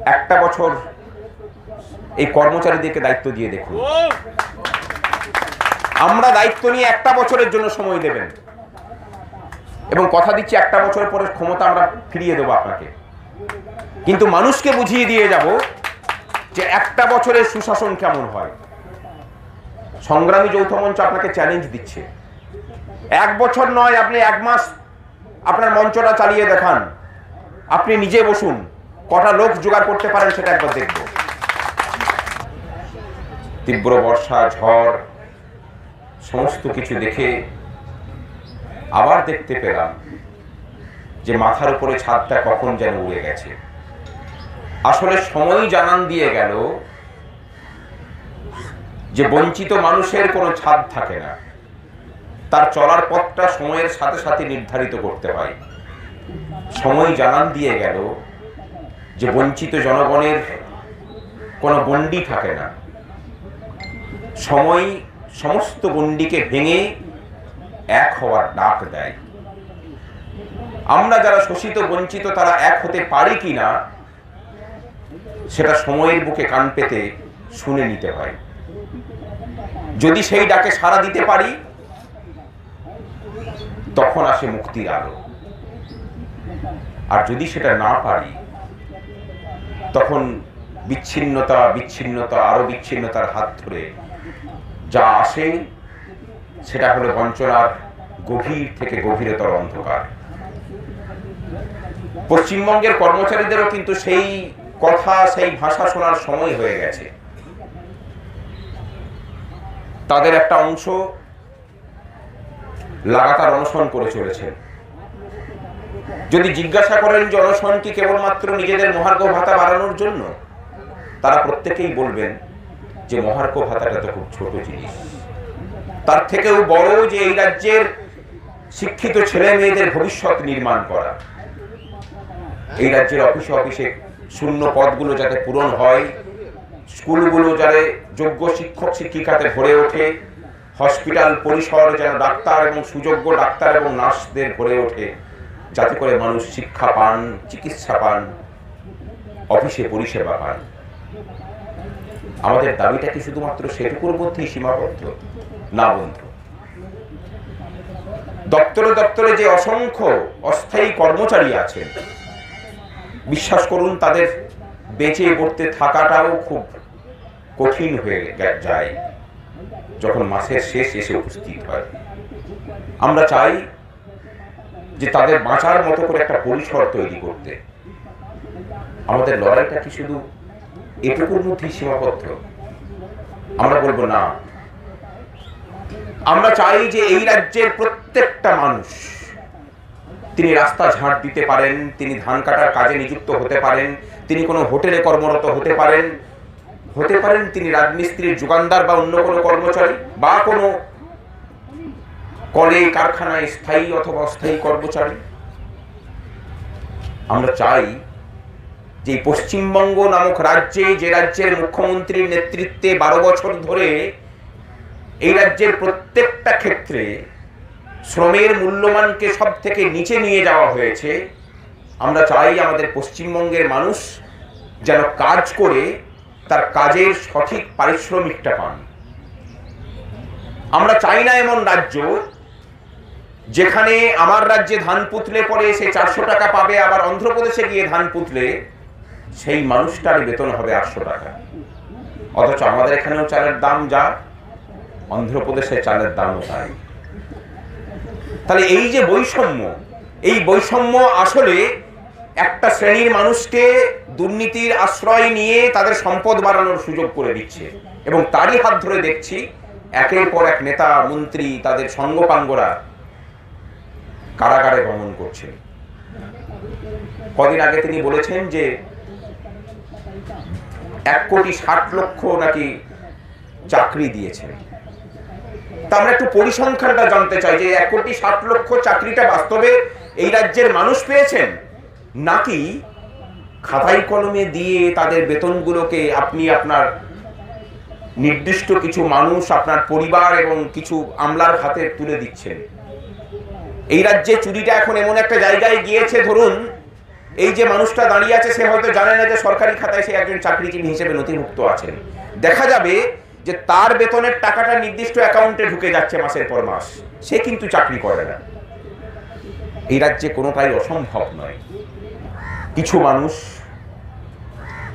একটা বছর এই কর্মচারীদেরকে দায়িত্ব দিয়ে দেখুন। আমরা দায়িত্ব নিয়ে একটা বছরের জন্য সময় দেবেন। এবং কথা দিচ্ছি, একটা বছর পরে ক্ষমতা আমরা ফিরিয়ে দেবো আপনাকে। কিন্তু মানুষকে বুঝিয়ে দিয়ে যাব যে একটা বছরের সুশাসন কেমন হয়। সংগ্রামী যৌথ মঞ্চ আপনাকে চ্যালেঞ্জ দিচ্ছে। এক বছর নয়, আপনি এক মাস আপনার মঞ্চটা চালিয়ে দেখান। আপনি নিজে বসুন। কটা লোক জোগাড় করতে পারেন সেটা একবার দেখব। তীব্র বর্ষা, ঝড়, সমস্ত কিছু দেখে আবার দেখতে পেলাম যে মাথার উপরে ছাদটা কখন যেন উড়ে গেছে। আসলে সময় জানান দিয়ে গেল যে বঞ্চিত মানুষের কোনো ছাদ থাকে না। তার চলার পথটা সময়ের সাথে সাথে নির্ধারিত করতে হয়। সময় জানান দিয়ে গেল যে বঞ্চিত জনগণের কোনো গণ্ডি থাকে না। সময় সমস্ত গণ্ডিকে ভেঙে এক হওয়ার ডাক দেয়। আমরা যারা শোষিত, বঞ্চিত, তারা এক হতে পারি কি না সেটা সময়ের বুকে কান পেতে শুনে নিতে হয়। যদি সেই ডাকে সাড়া দিতে পারি, তখন আসে মুক্তির আলো। আর যদি সেটা না পারি তখন বিচ্ছিন্নতা বিচ্ছিন্নতা, আরও বিচ্ছিন্নতার হাত ধরে যা আসে, সেটা হলো বঞ্চনার গভীর থেকে গভীরতর অন্ধকার। পশ্চিমবঙ্গের কর্মচারীদেরও কিন্তু সেই কথা, সেই ভাষা শোনার সময় হয়ে গেছে। তাদের একটা অংশ লাগাতার অনশন করে চলেছে যদি জিজ্ঞাসা করেন অনশন কি কেবলমাত্র নিজেদের মহার্ঘ ভাতা বাড়ানোর জন্য, তারা প্রত্যেকেই বলবেন যে মহার্ঘ ভাতাটা তো খুব ছোট জিনিস। তার থেকেও বড় যে এই রাজ্যের শিক্ষিত ছেলে মেয়েদের ভবিষ্যৎ নির্মাণ করা। এই রাজ্যের অফিসে অফিসে শূন্য পদগুলো যাতে পূরণ হয়, স্কুলগুলো যাতে যোগ্য শিক্ষক শিক্ষিকাতে ভরে ওঠে, হসপিটাল পরিসর যেন ডাক্তার এবং সুযোগ্য ডাক্তার এবং নার্সদের ভরে ওঠে যাতে করে মানুষ শিক্ষা পান, চিকিৎসা পান, অফিসে পরিষেবা পান। আমাদের দাবিটা কি শুধুমাত্র সেটুকুর মধ্যেই সীমাবদ্ধ? না, বন্ধু। দপ্তরে দপ্তরে যে অসংখ্য অস্থায়ী কর্মচারী আছেন, বিশ্বাস করুন, তাদের বেঁচে পড়তে থাকাটাও খুব কঠিন হয়ে যায়, যখন মাসের শেষ এসে উপস্থিত হয়। আমরা চাই যে তাদের বাঁচার মতো করে একটা পরিসর তৈরি করতে। আমাদের লড়াইটা কি শুধু এটুকুর মধ্যেই সীমাবদ্ধ? আমরা বলব না। আমরা চাই যে এই রাজ্যের প্রত্যেকটা মানুষ তিনি রাস্তা ঝাঁট দিতে পারেন, তিনি ধান কাটার কাজে নিযুক্ত হতে পারেন, তিনি কোনো হোটেলে কর্মরত হতে পারেন। হতে পারেন তিনি রাজমিস্ত্রির যোগানদার বা অন্য কোনো কর্মচারী বা কোনো কলে কারখানায় স্থায়ী অথবা অস্থায়ী কর্মচারী। আমরা চাই যে পশ্চিমবঙ্গ নামক রাজ্যে, যে রাজ্যের মুখ্যমন্ত্রীর নেতৃত্বে বারো বছর ধরে এই রাজ্যের প্রত্যেকটা ক্ষেত্রে শ্রমের মূল্যমানকে সব থেকে নিচে নিয়ে যাওয়া হয়েছে। আমরা চাই আমাদের পশ্চিমবঙ্গের মানুষ যেন কাজ করে, তার কাজের সঠিক পারিশ্রমিকটা পান। আমরা চাই না এমন রাজ্য যেখানে আমার রাজ্যে ধান পুতলে পরে সে চারশো টাকা পাবে, আবার অন্ধ্রপ্রদেশে গিয়ে ধান পুতলে, সেই মানুষটার বেতন হবে আটশো টাকা। অথচ আমাদের এখানেও চালের দাম যা, অন্ধ্রপ্রদেশে চালের দামও তাই। তাহলে এই যে বৈষম্য, এই বৈষম্য আসলে একটা শ্রেণির মানুষকে দুর্নীতির আশ্রয় নিয়ে তাদের সম্পদ বাড়ানোর সুযোগ করে দিচ্ছে। এবং তারই হাত ধরে দেখছি, একের পর এক নেতা, মন্ত্রী, তাদের সঙ্গপাঙ্গরা কারাগারে গমন করছেন। কদিন আগে তিনি বলেছেন যে এক কোটি ষাট লক্ষ নাকি চাকরি দিয়েছেন তা আমরা একটু পরিসংখ্যানটা জানতে চাই যে এক কোটি ষাট লক্ষ চাকরিটা বাস্তবে এই রাজ্যের মানুষ পেয়েছেন? নাকি খাতাই কলমে দিয়ে তাদের বেতনগুলোকে আপনি আপনার নির্দিষ্ট কিছু মানুষ, আপনার পরিবার এবং কিছু আমলার হাতে তুলে দিচ্ছেন? এই রাজ্যে চুরিটা এখন এমন একটা জায়গায় গিয়েছে, ধরুন, এই যে মানুষটা দাঁড়িয়ে আছে, সে হয়তো জানে না যে সরকারি খাতায় সে একজন চাকরিজীবী হিসেবে নথিভুক্ত আছেন। দেখা যাবে যে তার বেতনের টাকাটা নির্দিষ্ট অ্যাকাউন্টে ঢুকে যাচ্ছে মাসের পর মাস, সে কিন্তু চাকরি করে না। এই রাজ্যে কোনোটাই অসম্ভব নয়। কিছু মানুষ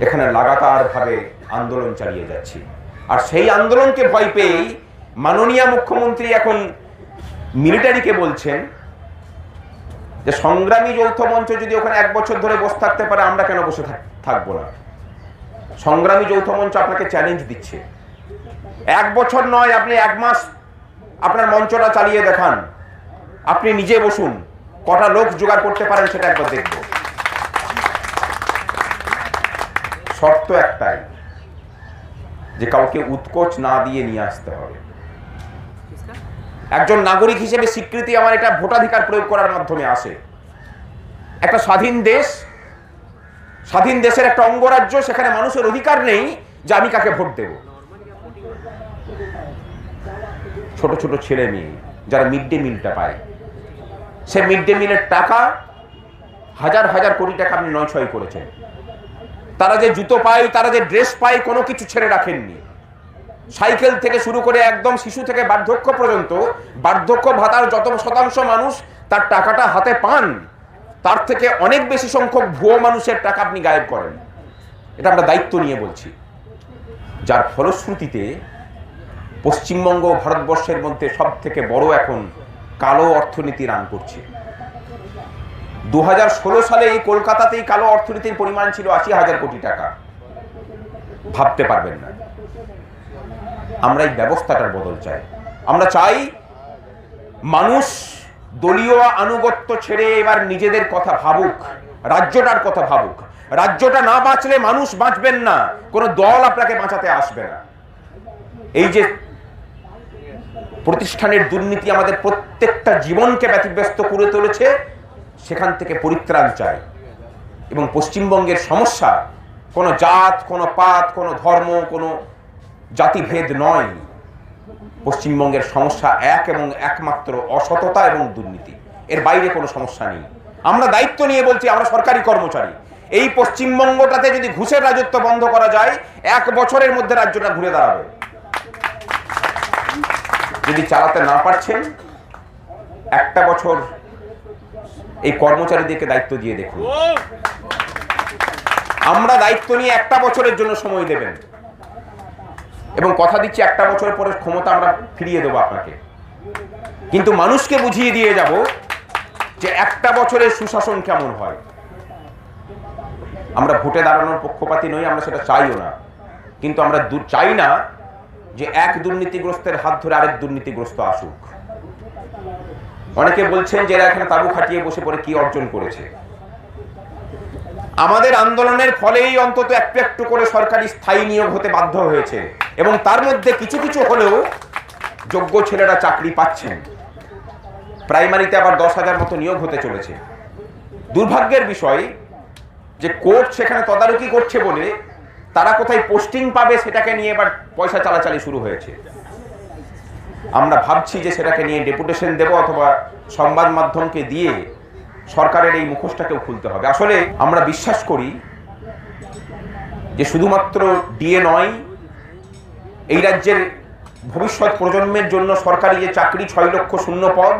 এখানে লাগাতারভাবে আন্দোলন চালিয়ে যাচ্ছে। আর সেই আন্দোলনকে ভয় পেয়েই মাননীয় মুখ্যমন্ত্রী এখন মিলিটারিকে বলছেন যে সংগ্রামী যৌথ মঞ্চ যদি ওখানে এক বছর ধরে বসে থাকতে পারে, আমরা কেন বসে থাক- থাকব না? সংগ্রামী যৌথ মঞ্চ আপনাকে চ্যালেঞ্জ দিচ্ছে। এক বছর নয়, আপনি এক মাস আপনার মঞ্চটা চালিয়ে দেখান। আপনি নিজে বসুন, কটা লোক জোগাড় করতে পারেন সেটা একবার দেখব। শর্ত একটাই, যে কাউকে উৎকোচ না দিয়ে নিয়ে আসতে হবে। একজন নাগরিক হিসেবে স্বীকৃতি আমার এটা ভোটাধিকার প্রয়োগ করার মাধ্যমে আসে। একটা স্বাধীন দেশ, স্বাধীন দেশের একটা অঙ্গরাজ্য, সেখানে মানুষের অধিকার নেই যে আমি কাকে ভোট দেব। ছোট ছোট ছেলে মেয়ে যারা মিড ডে মিলটা পায়, সে মিড ডে মিলের টাকা হাজার হাজার কোটি টাকা আপনি নয় ছয় করেছেন। তারা যে জুতো পায়, তারা যে ড্রেস পায়, কোনো কিছু ছেড়ে রাখেননি। সাইকেল থেকে শুরু করে একদম শিশু থেকে বার্ধক্য পর্যন্ত, বার্ধক্য ভাতার যত শতাংশ মানুষ তার টাকাটা হাতে পান, তার থেকে অনেক বেশি সংখ্যক ভুয়ো মানুষের টাকা আপনি গায়েব করেন। এটা আমরা দায়িত্ব নিয়ে বলছি। যার ফলশ্রুতিতে পশ্চিমবঙ্গ ভারতবর্ষের মধ্যে সব থেকে বড় এখন কালো অর্থনীতি রান করছে। দু হাজার ষোলো সালে এই কলকাতাতেই কালো অর্থনীতির পরিমাণ ছিল আশি হাজার কোটি টাকা। ভাবতে পারবেন না। আমরা এই ব্যবস্থাটার বদল চাই। আমরা চাই মানুষ দলীয় আনুগত্য ছেড়ে এবার নিজেদের কথা ভাবুক, রাজ্যটার কথা ভাবুক। রাজ্যটা না বাঁচলে মানুষ বাঁচবেন না, কোনো দল আপনাকে বাঁচাতে আসবে না। এই যে প্রতিষ্ঠানের দুর্নীতি আমাদের প্রত্যেকটা জীবনকে ব্যতিব্যস্ত করে তুলেছে, সেখান থেকে পরিত্রাণ চাই। এবং পশ্চিমবঙ্গের সমস্যা, কোনো জাত, কোনো পাত, কোনো ধর্ম, কোনো জাতিভেদ নয়। পশ্চিমবঙ্গের সমস্যা এক এবং একমাত্র অসততা এবং দুর্নীতি। এর বাইরে কোনো সমস্যা নেই। আমরা দায়িত্ব নিয়ে বলছি, আমরা সরকারি কর্মচারী। এই পশ্চিমবঙ্গটাতে যদি ঘুষের রাজত্ব বন্ধ করা যায়, এক বছরের মধ্যে রাজ্যটা ঘুরে দাঁড়াবে। যদি চালাতে না পারছেন, একটা বছর এই কর্মচারীদেরকে দায়িত্ব দিয়ে দেখুন। আমরা দায়িত্ব নিয়ে একটা বছরের জন্য সময় দেবেন। এবং কথা দিচ্ছি একটা বছর পরে ক্ষমতা আমরা ফিরিয়ে দেবো আপনাকে। কিন্তু মানুষকে বুঝিয়ে দিয়ে যাব যে একটা বছরের সুশাসন কেমন হয়। আমরা ভোটে দাঁড়ানোর পক্ষপাতি নই, আমরা সেটা চাইও না। কিন্তু আমরা চাই না যে এক দুর্নীতিগ্রস্তের হাত ধরে আরেক দুর্নীতিগ্রস্ত আসুক। অনেকে বলছেন যে এরা এখানে তাবু খাটিয়ে বসে পড়ে কি অর্জন করেছে। আমাদের আন্দোলনের ফলেই অন্তত একটু একটু করে সরকারি স্থায়ী নিয়োগ হতে বাধ্য হয়েছে। এবং তার মধ্যে কিছু কিছু হলেও যোগ্য ছেলেরা চাকরি পাচ্ছেন। প্রাইমারিতে আবার দশ হাজার মতো নিয়োগ হতে চলেছে। দুর্ভাগ্যের বিষয় যে কোর্ট সেখানে তদারকি করছে বলে তারা কোথায় পোস্টিং পাবে সেটাকে নিয়ে এবার পয়সা চালাচালি শুরু হয়েছে। আমরা ভাবছি যে সেটাকে নিয়ে ডেপুটেশন দেব অথবা সংবাদ মাধ্যমকে দিয়ে সরকারের এই মুখোশটাকেও খুলতে হবে। আসলে আমরা বিশ্বাস করি যে শুধুমাত্র ডিএ নয়, এই রাজ্যের ভবিষ্যৎ প্রজন্মের জন্য সরকারি যে চাকরি ছয় লক্ষ শূন্য পদ,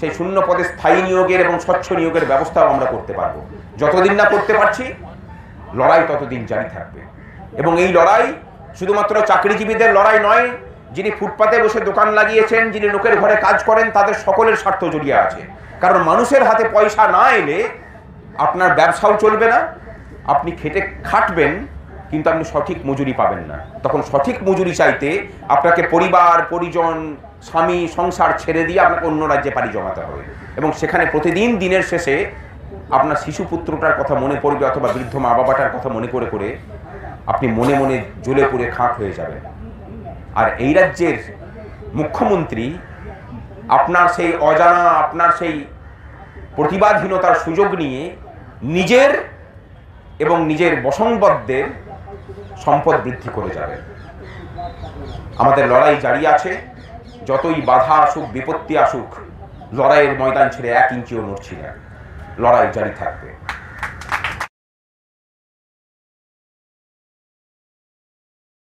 সেই শূন্য পদে স্থায়ী নিয়োগের এবং স্বচ্ছ নিয়োগের ব্যবস্থাও আমরা করতে পারব। যতদিন না করতে পারছি, লড়াই ততদিন জারি থাকবে। এবং এই লড়াই শুধুমাত্র চাকরিজীবীদের লড়াই নয়, যিনি ফুটপাতে বসে দোকান লাগিয়েছেন, যিনি লোকের ঘরে কাজ করেন, তাদের সকলের স্বার্থ জড়িয়ে আছে। কারণ মানুষের হাতে পয়সা না এলে আপনার ব্যবসাও চলবে না, আপনি খেটে খাটবেন, কিন্তু আপনি সঠিক মজুরি পাবেন না। তখন সঠিক মজুরি চাইতে আপনাকে পরিবার, পরিজন, স্বামী, সংসার ছেড়ে দিয়ে আপনাকে অন্য রাজ্যে পাড়ি জমাতে হবে। এবং সেখানে প্রতিদিন দিনের শেষে আপনার শিশু পুত্রটার কথা মনে পড়বে অথবা বৃদ্ধ মা বাবাটার কথা মনে করে করে আপনি মনে মনে জ্বলে পুড়ে খাঁক হয়ে যাবেন। আর এই রাজ্যের মুখ্যমন্ত্রী আপনার সেই অজানা, আপনার সেই প্রতিবাদহীনতার সুযোগ নিয়ে নিজের এবং নিজের বসংবদ্ধের সম্পদ বৃদ্ধি করে যাবেন। আমাদের লড়াই জারি আছে। যতই বাধা আসুক, বিপত্তি আসুক, লড়াইয়ের ময়দান ছেড়ে এক ইঞ্চিও নড়ছি না। লড়াই জারি থাকবে।